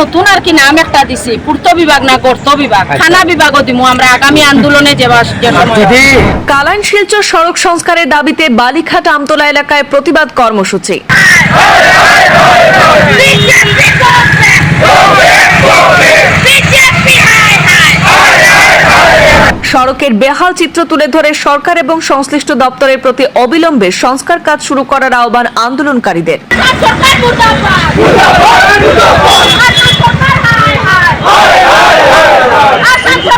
নতুন আর কি নাম একটা দিছি। পূর্ত বিভাগ না গর্ত বিভাগ। থানা বিভাগও দিমু আমরা। আগামী আন্দোলনে কালাইন শিলচর সড়ক সংস্কারের দাবিতে বালিঘাট আমতলা এলাকায় প্রতিবাদ কর্মসূচি। সড়কের বেহাল চিত্র তুলে ধরে সরকার এবং সংশ্লিষ্ট দপ্তরের প্রতি অবিলম্বে সংস্কার কাজ শুরু করার আহ্বান আন্দোলনকারীদের সরকার মুর্দাবাদ আসাম সরকার হায় হায় আসাম সরকার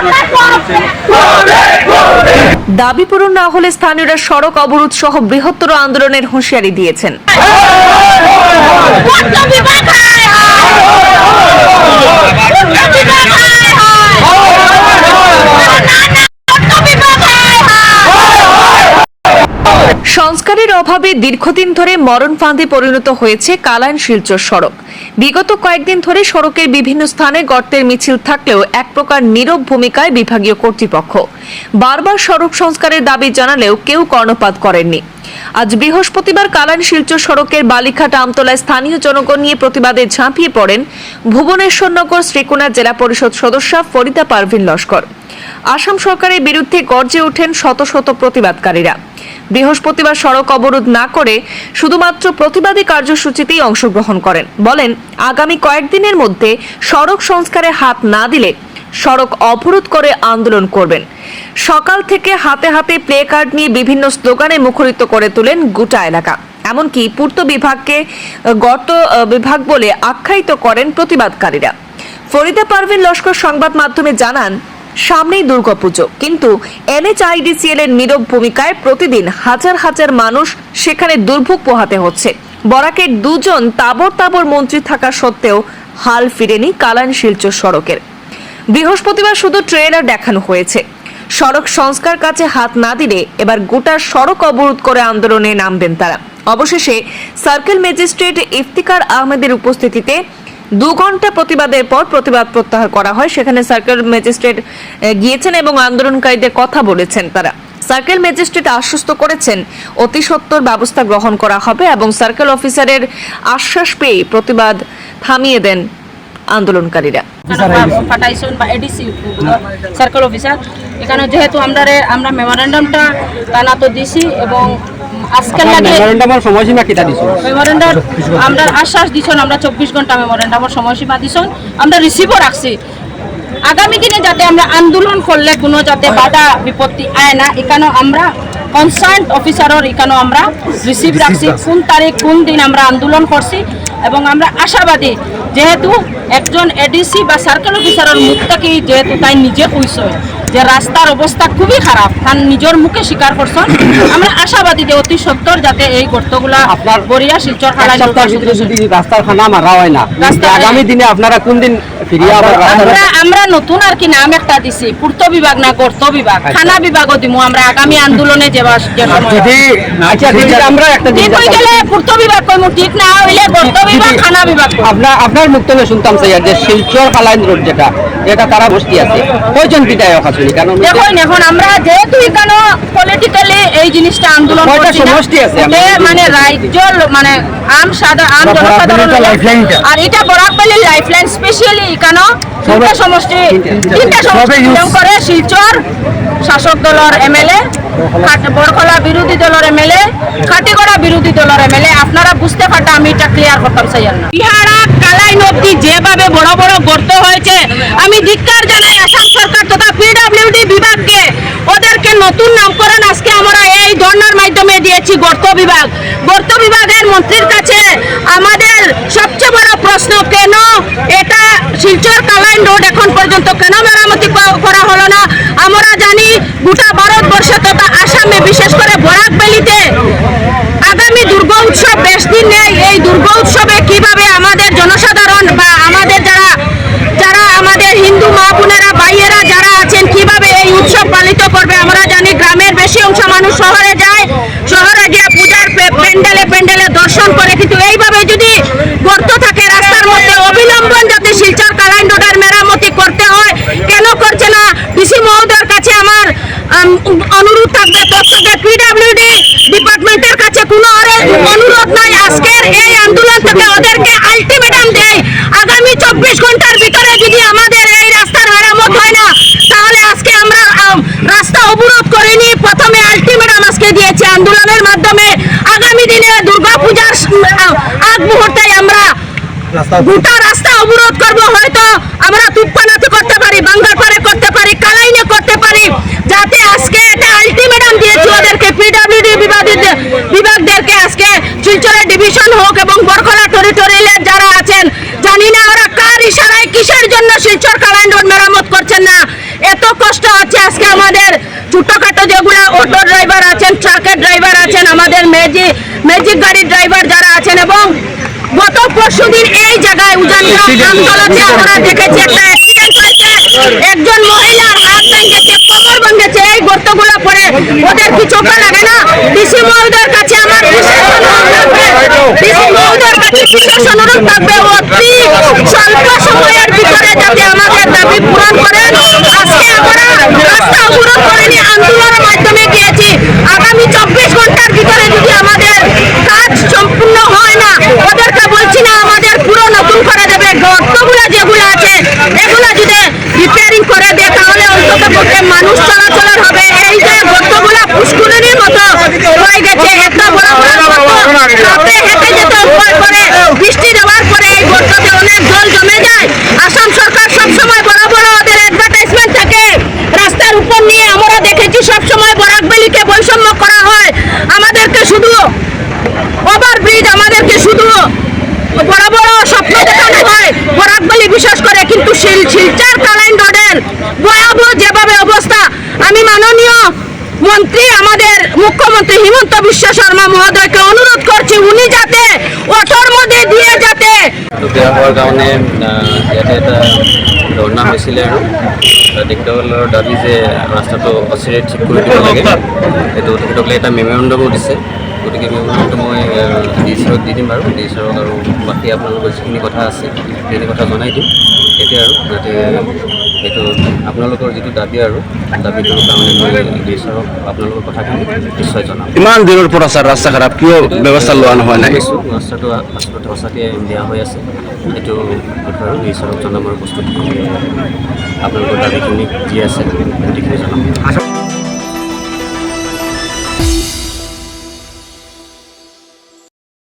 দাবি পূরণ না হলে স্থানীয়রা সড়ক অবরোধ সহ বৃহত্তর আন্দোলনের হুঁশিয়ারি দিয়েছেন গর্ত বিভাগ হায় হায় গর্ত বিভাগ হায় হায় না না গর্ত বিভাগ হায় হায় সংস্কারের অভাবে দীর্ঘদিন ধরে মরণ ফাঁদে পরিণত হয়েছে কালাইন শিলচর সড়ক। বিগত কয়েকদিন ধরে সড়কের বিভিন্ন স্থানে গর্তের মিছিল থাকলেও এক প্রকার নীরব ভূমিকায় বিভাগীয় কর্তৃপক্ষ। বারবার সড়ক সংস্কারের দাবি জানালেও কেউ কর্ণপাত করেননি। আজ বৃহস্পতিবার কালাইন শিলচর সড়কের বালিঘাট আমতলায় স্থানীয় জনগণ নিয়ে প্রতিবাদে ঝাঁপিয়ে পড়েন ভুবনেশ্বরনগর শ্রীকুণা জেলা পরিষদ সদস্য ফরিদা পারভিন লস্কর। আসাম সরকারের বিরুদ্ধে গর্জে ওঠেন শত শত প্রতিবাদকারীরা। বৃহস্পতিবার সড়ক অবরোধ না করে শুধুমাত্র প্রতিবাদী কার্যসূচিতেই অংশগ্রহণ করেন। বলেন, আগামী কয়েকদিনের মধ্যে সড়ক সংস্কারে হাত না দিলে সড়ক অবরোধ করে আন্দোলন করবেন। সকাল থেকে হাতে হাতে প্লে কার্ড নিয়ে বিভিন্ন স্লোগানে মুখরিত করে তোলেন গোটা এলাকা। এমনকি পূর্ত বিভাগকে গর্ত বিভাগ বলে আখ্যায়িত করেন প্রতিবাদকারীরা। ফরিদা পারভিন লস্কর সংবাদ মাধ্যমে জানান সামনেই দুর্গাপুজো কিন্তু এনএচআইডিসিএল এর নীরব ভূমিকায় প্রতিদিন হাজার হাজার মানুষ সেখানে দুর্ভোগ পোহাতে হচ্ছে। বরাকের দুজন তাবর তাবর মন্ত্রী থাকা সত্ত্বেও হাল ফিরেনি কালান শিলচর সড়কের। বৃহস্পতিবার শুধু ট্রেলার দেখানো হয়েছে। সড়ক সংস্কার কাছে হাত না দিলে এবার গোটা সড়ক অবরোধ করে আন্দোলনে নামবেন তারা। অবশেষে সার্কেল ম্যাজিস্ট্রেট ইফতিকার আহমেদের উপস্থিতিতে দু ঘণ্টা প্রতিবাদের পর প্রতিবাদ প্রত্যাহার করা হয়। সেখানে সার্কেল ম্যাজিস্ট্রেট গিয়েছেন এবং আন্দোলনকারীদের কথা বলেছেন তারা। সার্কেল ম্যাজিস্ট্রেট আশ্বস্ত করেছেন অতি সত্বর ব্যবস্থা গ্রহণ করা হবে এবং সার্কেল অফিসারের আশ্বাস পেয়ে প্রতিবাদ থামিয়ে দেন আন্দোলনকারীরা। পাঠাইছেন বা এডিসি সার্কেল অফিসার। এখানে যেহেতু আমরা আমরা মেমোরেন্ডামটা কানা তো দিছি এবং আজকের লাগে মেমোরেন্ডামের সময়সীমা কিটা দিছো মেমোরেন্ডাম আমরা আশ্বাস দিছন আমরা চব্বিশ ঘণ্টা মেমোরেন্ডামের সময়সীমা দিছন। আমরা রিসিভও রাখছি। আগামী দিনে যাতে আমরা আন্দোলন করলে কোনো যাতে বাধা বিপত্তি আয় না এখানেও আমরা কনসার্ন অফিসারের এখানেও আমরা রিসিভ রাখছি। কোন তারিখ কোন দিন আমরা আন্দোলন করছি। এবং আমরা আশাবাদী যেহেতু একজন এডিসি বা সার্কেল অফিসারের মুখ থেকে যেহেতু তাই নিজে কইসই যে রাস্তার অবস্থা খুবই খারাপ তার নিজের মুখে স্বীকার করছেন আমরা আশাবাদী যে অতি সত্তর যাতে এই গর্তগুলা আপনার বরিয়া শিলচর রাস্তার খানা মারা হয় না আগামী দিনে আপনারা কোন দিন আমরা নতুন আর কি নাম একটা দিছি। পূর্ত বিভাগ না গর্ত বিভাগ? আচ্ছা। থানা বিভাগও দিমু আমরা আগামী আন্দোলনে যে আচ্ছা আমরা একটা ঠিক হয়ে গেলে পূর্ত বিভাগ কইমু ঠিক না হইলে গর্ত বিভাগ থানা বিভাগ আপনার আপনার থেকে শুনতাম স্যার যে শিলচর খালাইন রোড যেটা এটা তারা বসতি আছে। কয়জন বিধায়ক আসলে কারণ দেখুন এখন আমরা যেহেতু এখানে এই জিনিসটা আন্দোলন করছি না, মানে রাজ্য মানে আম সাদা আম জনসাধারণ আর এটা বরাকবালির লাইফলাইন স্পেশালি এখানে তিনটা সমষ্টি তিনটা সমষ্টি করে শিলচর শাসক দলের এমএলএ বরখলা বিরোধী দলের এমএলএ খাটিগড়া বিরোধী দলের এমএলএ আপনারা বুঝতে পারটা আমি এটা ক্লিয়ার করতাম চাই না বিহারা কালাই নদী যেভাবে বড় বড় গর্ত হয়েছে আমি ধিক্কার জানাই আসাম সরকার তথা পিডব্লিউডি বিভাগকে। নতুন নামকরণ আজকে আমরা এই ধর্নার মাধ্যমে দিয়েছি গর্ত বিভাগ। গর্ত বিভাগের মন্ত্রীর কাছে আমাদের সবচেয়ে বড় প্রশ্ন, কেন এটা শিলচর কালাইন রোড এখন পর্যন্ত কেন মেরামতি করা হলো না? আমরা জানি গোটা ভারতবর্ষ তথা আসামে, বিশেষ করে বরাক ভ্যালিতে আগামী দুর্গা উৎসব বেশ দিন নেই। এই দুর্গা উৎসবে কীভাবে আমাদের জনসাধারণ বা আমাদের যারা যারা আমাদের হিন্দু মা বোনেরা, ভাইয়েরা, যারা আছেন কীভাবে এই উৎসব পালিত করবে আমরা জানি গ্রামের বেশি অংশ মানুষ শহরে যায়, শহরে গিয়ে পূজার প্যান্ডেলে প্যান্ডেলে দর্শন করে। কিন্তু এইভাবে যদি গর্ত থাকে রাস্তার মধ্যে অবিলম্বন যাতে শিলচর কালাইন রোডের মেরামতি করতে হয়, কেন করছে না? ডিসি মহোদয়ের কাছে আমার অনুরোধ থাকবে তথ্যকে পিডব্লিউডি ডিপার্টমেন্টের কাছে কোনো অনুরোধ নাই। আজকের এই আন্দোলন থেকে ওদেরকে আলটিমেটাম দেয় আগামী চব্বিশ ঘণ্টার ভিতরে যদি আমাদের এই রাস্তার মেরামত হয় না তাহলে আজকে আমরা আম, রাস্তা অবরোধ করিনি প্রথমে আজকে দিয়েছে আন্দোলনের মাধ্যমে। আগামী দিনে দুর্গাপূজার স- আ- আগ মুহূর্তে আমরা গোটা রাস্তা অবরোধ করব। হয়তো আমরা তুপ্পানাতে করতে পারি বাঙ্গার পারে করতে পারি কালাইনে করতে পারি যাতে আজকে এটা আলটিমেটাম দিয়েছি ওদেরকে। পিডব্লিউডি বিভাগীদের বিভাগদেরকে আজকে শিলচরের ডিভিশন হোক এবং বরকলা টেরিটোরিয়ালের যারা আছেন জানি না ওরা কার ইশারায় কিসের জন্য শিলচর কালাইন রোড মেরামত করছেন না। এত কষ্ট হচ্ছে আজকে আমাদের ছোটখাটো যেগুলো অটো ড্রাইভার আছেন ট্রাকের ড্রাইভার আছেন আমাদের ম্যাজিক ম্যাজিক গাড়ির ড্রাইভার যারা আছেন এবং গত পরশুদিন এই জায়গায় উজানগ্রাম আমতলাতে আমরা দেখেছি একটা অ্যাক্সিডেন্ট হয়েছে। একজন মহিলার হাত ভেঙেছে কোমর ভেঙেছে এই গর্তগুলো পড়ে ওদের কি চোখে লাগে না? ডিসি মহোদয়ের কাছে আমার বিশেষ অনুরোধ থাকবে। ডিসি মহোদয়ের কাছে বিশেষ অনুরোধ থাকবে অতি স্বল্প সময়ের ভিতরে যাতে আমাদের দাবি পূরণ করেন আজকে আমরা রাস্তা অবরোধ করেনি আন্দোলনের মাধ্যমে গিয়েছি আগামী চব্বিশ ঘণ্টার ভিতরে যদি আমাদের কাজ সম্পূর্ণ হয় না ওদেরকে বলছি না আমাদের পুরো নতুন করে দেবে গর্তগুলো যেগুলো আছে এগুলো যদি রিপেয়ারিং করে দেয় তাহলে অন্তত পক্ষে মানুষ চলাচলের হবে। এই যে গর্তগুলো পুষ্কুরির মতো হয়ে গেছে একটা বড় বৃষ্টি দেওয়ার পরে এই গর্ততে অনেক জল জমে যায়। আসাম সরকার সবসময় বড় বড় ওদের অ্যাডভার্টাইজমেন্ট থাকে রাস্তার উপর নিয়ে আমরা দেখেছি সবসময় বরাকবেলিকে বৈষম্য করা হয় আমাদেরকে শুধু ওভারব্রিজ আমাদেরকে শুধু বড় বড় স্বপ্ন দেখানো হয় বরাকবালি বিশেষ করে কিন্তু শিল শিলচার কালাইন রোডের ভয়াবহ যেভাবে অবস্থা আমি মাননীয় মন্ত্রী আমাদের মুখ্যমন্ত্রী হিমন্ত বিশ্ব শর্মা মহোদয়কে অনুরোধ করছি, উনি যাতে অটোর মধ্যে দিয়ে যাতে বেয়া হোৱাৰ কাৰণে ইয়াতে এটা ধৰ্ণা হৈছিলে আৰু তেখেতসকলৰ দাবি যে ৰাস্তাটো অচিৰে ঠিক কৰি দিব লাগে। সেইটো তেখেতসকলে এটা মেমৰেণ্ডমো দিছে। গতিকে মেমৰেণ্ডমটো মই ডি চাৰক দি দিম আৰু ডি চাৰক আৰু বাকী আপোনালোকৰ যিখিনি কথা আছে। সেইখিনি কথা জনাই দিম। এতিয়া আৰু যাতে সেইটো আপোনালোকৰ যিটো দাবি আৰু দাবীটোৰ কাৰণে মই ডি চাৰক আপোনালোকৰ কথাখিনি নিশ্চয় জনাম। ইমান দূৰৰ পৰা ছাৰ ৰাস্তা খাৰাপ কিয় ব্যৱস্থা লোৱা নহয় নাই? ৰাস্তাটো আচলতে সঁচাকৈ বেয়া হৈ আছে। সেইটো বিষয়ে আৰু ঈশ্বৰক জনাবৰ বস্তুখিনি আপোনালোকৰ দাবীখিনি যি আছে গোটেইখিনি জনাম।